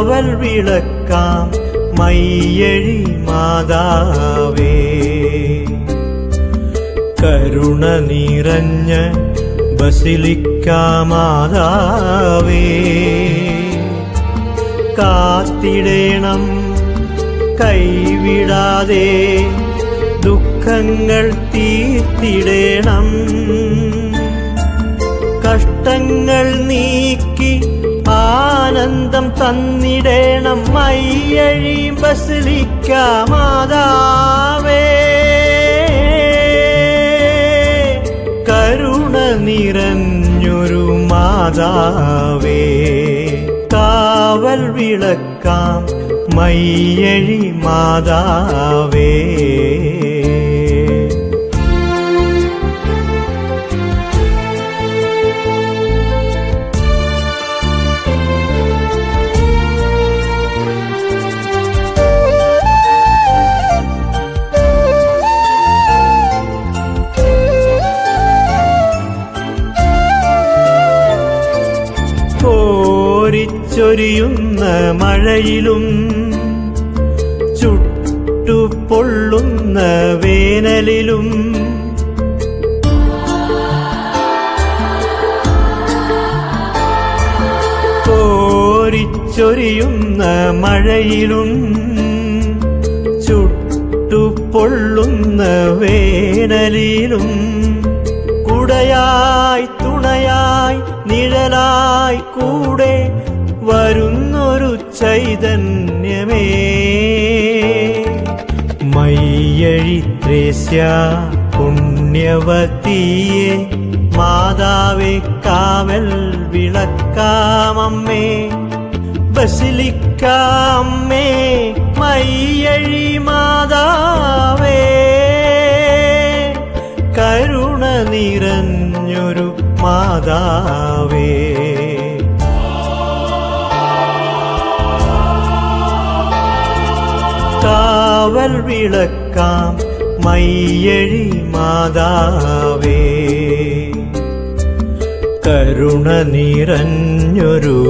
കാവൽ വിളക്കാം മയ്യഴി മാതാവേ. കരുണ നിറഞ്ഞ ബസിലിക്ക മാതാവേ. കാത്തിടേണം കൈവിടാതെ ദുഃഖങ്ങൾ തീർത്തിടേണം. കഷ്ടങ്ങൾ നീക്കി ആനന്ദം തന്നിടേണം മയ്യഴി ബസിലിക്ക മാതാവേ കരുണ നിറഞ്ഞൊരു മാതാവേ. കാവൽ വിളക്കാം മയ്യഴി മാതാവേ. കോരിച്ചൊരിയുന്ന മഴയിലും ചുട്ടുപൊള്ളുന്ന വേനലിലും ചൊരിയുന്ന മഴയിലും ചുട്ടുപൊള്ളുന്ന വേനലിലും കുടയായി തുണയായി നിഴലായി കൂടെ ചൈതന്യമേ. പുണ്യവതിയെ മാതാവേ കാവൽ വിളക്കാമമ്മേ. ബസിലിക്കാമ്മേ മയ്യഴി മാതാവേ. കരുണ നിറഞ്ഞൊരു മാതാവേ. കാവൽ വിളക്കാം. മയ്യഴി മാതാവേ. കരുണ നിറഞ്ഞൊരു